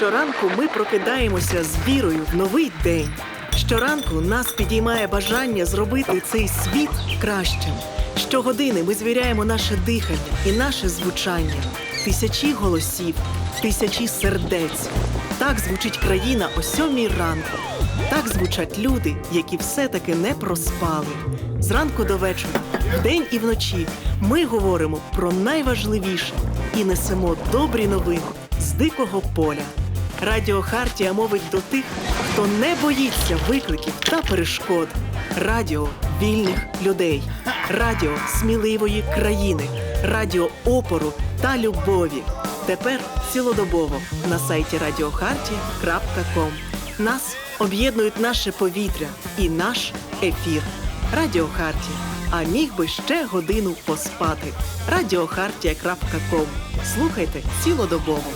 Щоранку ми прокидаємося з вірою в новий день. Щоранку нас підіймає бажання зробити цей світ кращим. Щогодини ми звіряємо наше дихання і наше звучання. Тисячі голосів, тисячі сердець. Так звучить країна о сьомій ранку. Так звучать люди, які все-таки не проспали. Зранку до вечора, вдень і вночі ми говоримо про найважливіше і несемо добрі новини з дикого поля. Радіо Хартія мовить до тих, хто не боїться викликів та перешкод. Радіо вільних людей, радіо сміливої країни, радіо опору та любові. Тепер цілодобово на сайті радіохартія.ком. Нас об'єднують наше повітря і наш ефір. Радіо Хартія. А міг би ще годину поспати. Радіохартія.ком. Слухайте цілодобово.